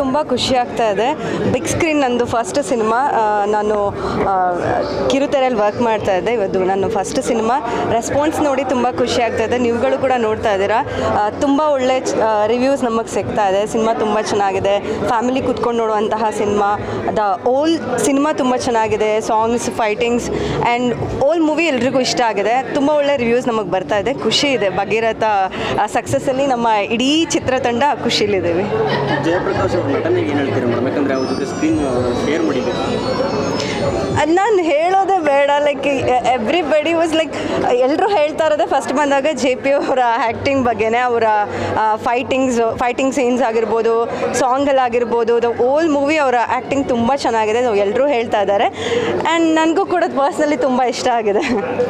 ತುಂಬ ಖುಷಿ ಆಗ್ತಾ ಇದೆ. ಬಿಗ್ ಸ್ಕ್ರೀನ್ ನಂದು ಫಸ್ಟ್ ಸಿನಿಮಾ ನಾನು ಕಿರುತೆರೆಯಲ್ಲಿ ವರ್ಕ್ ಮಾಡ್ತಾ ಇದ್ದೆ. ಇವತ್ತು ನನ್ನ ಫಸ್ಟ್ ಸಿನಿಮಾ ರೆಸ್ಪಾನ್ಸ್ ನೋಡಿ ತುಂಬ ಖುಷಿ ಆಗ್ತಾ ಇದೆ. ನೀವುಗಳು ಕೂಡ ನೋಡ್ತಾ ಇದ್ದೀರಾ. ತುಂಬ ಒಳ್ಳೆ ರಿವ್ಯೂಸ್ ನಮಗೆ ಸಿಗ್ತಾ ಇದೆ. ಸಿನಿಮಾ ತುಂಬ ಚೆನ್ನಾಗಿದೆ. ಫ್ಯಾಮಿಲಿ ಕುತ್ಕೊಂಡು ನೋಡುವಂತಹ ಸಿನಿಮಾ ದ ಓಲ್ ಸಿನಿಮಾ ತುಂಬ ಚೆನ್ನಾಗಿದೆ. Songs fightings and whole movie ಎಲ್ರಿಗೂ ಇಷ್ಟ ಆಗಿದೆ. ತುಂಬ ಒಳ್ಳೆ ರಿವ್ಯೂಸ್ ನಮಗೆ ಬರ್ತಾ ಇದೆ. ಖುಷಿ ಇದೆ. ಭಗೀರಥ ಸಕ್ಸಸ್ಸಲ್ಲಿ ನಮ್ಮ ಇಡೀ ಚಿತ್ರತಂಡ ಖುಷಿಲಿದ್ದೀವಿ ಜಯಪ್ರಕಾಶ್ ನಟನೆಗೆ ಏನು ಹೇಳ್ತೀರಾ ಮೇಡಮ್? ಯಾಕಂದರೆ ಅವ್ರ ಜೊತೆ ಸ್ಕ್ರೀನ್ ಶೇರ್ ಮಾಡಿದ್ದೀರಾ? ನಾನು ಹೇಳೋದೇ ಬೇಡ. ಲೈಕ್ ಎವ್ರಿಬಡಿ ವಾಸ್ ಲೈಕ್ ಎಲ್ಲರೂ ಹೇಳ್ತಾ ಇರೋದೇ ಫಸ್ಟ್ ಬಂದಾಗ ಜೆ ಪಿ ಅವರ ಆ್ಯಕ್ಟಿಂಗ್ ಬಗ್ಗೆನೇ ಅವರ ಫೈಟಿಂಗ್ಸ್ ಫೈಟಿಂಗ್ ಸೀನ್ಸ್ ಆಗಿರ್ಬೋದು ಸಾಂಗಲ್ಲಾಗಿರ್ಬೋದು ದ ಓಲ್ ಮೂವಿ ಅವರ ಆ್ಯಕ್ಟಿಂಗ್ ತುಂಬ ಚೆನ್ನಾಗಿದೆ. ಎಲ್ಲರೂ ಹೇಳ್ತಾ ಇದ್ದಾರೆ. ಆ್ಯಂಡ್ ನನಗೂ ಕೂಡ ಪರ್ಸ್ನಲಿ ತುಂಬ ಇಷ್ಟ ಆಗಿದೆ.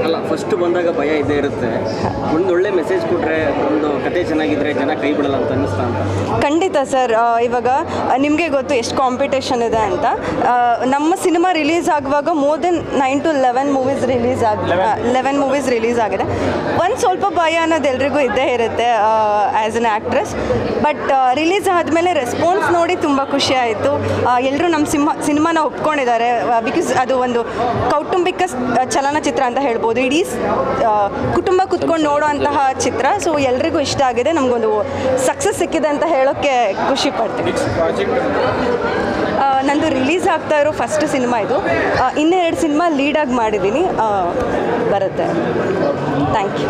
ಅಲ್ಲ ಫಸ್ಟ್ ಬಂದಾಗ ಭಯ ಇದ್ದೇ ಇರುತ್ತೆ. ಒಂದು ಒಳ್ಳೆ ಮೆಸೇಜ್ ಕೊಟ್ಟರೆ ಕತೆ ಚೆನ್ನಾಗಿದ್ರೆ ಜನ ಕೈ ಬಿಡಲ್ಲ ಅಂತ ಅನ್ನಿಸ್ತಾ ಅಂತ ಖಂಡಿತ ಸರ್ ಇವಾಗ ನಿಮಗೆ ಗೊತ್ತು ಎಷ್ಟು ಕಾಂಪಿಟೇಷನ್ ಇದೆ ಅಂತ. ನಮ್ಮ ಸಿನಿಮಾ ರಿಲೀಸ್ ಆಗುವಾಗ more than nine to eleven movies release ಆಗ ಲೆವೆನ್ ಮೂವೀಸ್ ರಿಲೀಸ್ ಆಗಿದೆ. ಒಂದು ಸ್ವಲ್ಪ ಭಯ ಅನ್ನೋದು ಎಲ್ರಿಗೂ ಇದ್ದೇ ಇರುತ್ತೆ as an actress but release ಆದಮೇಲೆ ರೆಸ್ಪಾನ್ಸ್ ನೋಡಿ ತುಂಬ ಖುಷಿ ಆಯಿತು. ಎಲ್ಲರೂ ನಮ್ಮ ಸಿನಿಮಾ ಸಿನಿಮಾನ ಒಪ್ಕೊಂಡಿದ್ದಾರೆ ಬಿಕಾಸ್ ಅದು ಒಂದು ಕೌಟುಂಬಿಕ ಸ್- ಚಲನಚಿತ್ರ ಅಂತ ಹೇಳ್ಬೋದು. ಇಡೀ ಕುಟುಂಬ ಕುತ್ಕೊಂಡು ನೋಡುವಂತಹ ಚಿತ್ರ ಸೊ ಎಲ್ರಿಗೂ ಇಷ್ಟ ಆಗಿದೆ ನಮಗೊಂದು ಸಕ್ಸಸ್ ಸಿಕ್ಕಿದೆ ಅಂತ ಹೇಳೋಕ್ಕೆ ಖುಷಿ ಪಡ್ತೀನಿ. ನಂದು ರಿಲೀಸ್ ಆಗ್ತಾ ಇರೋ ಫಸ್ಟ್ ಸಿನಿಮಾ ಇದು. ಇನ್ನೆರಡು ಸಿನಿಮಾ ಲೀಡಾಗಿ ಮಾಡಿದ್ದೀನಿ. ಬರುತ್ತೆ. Thank you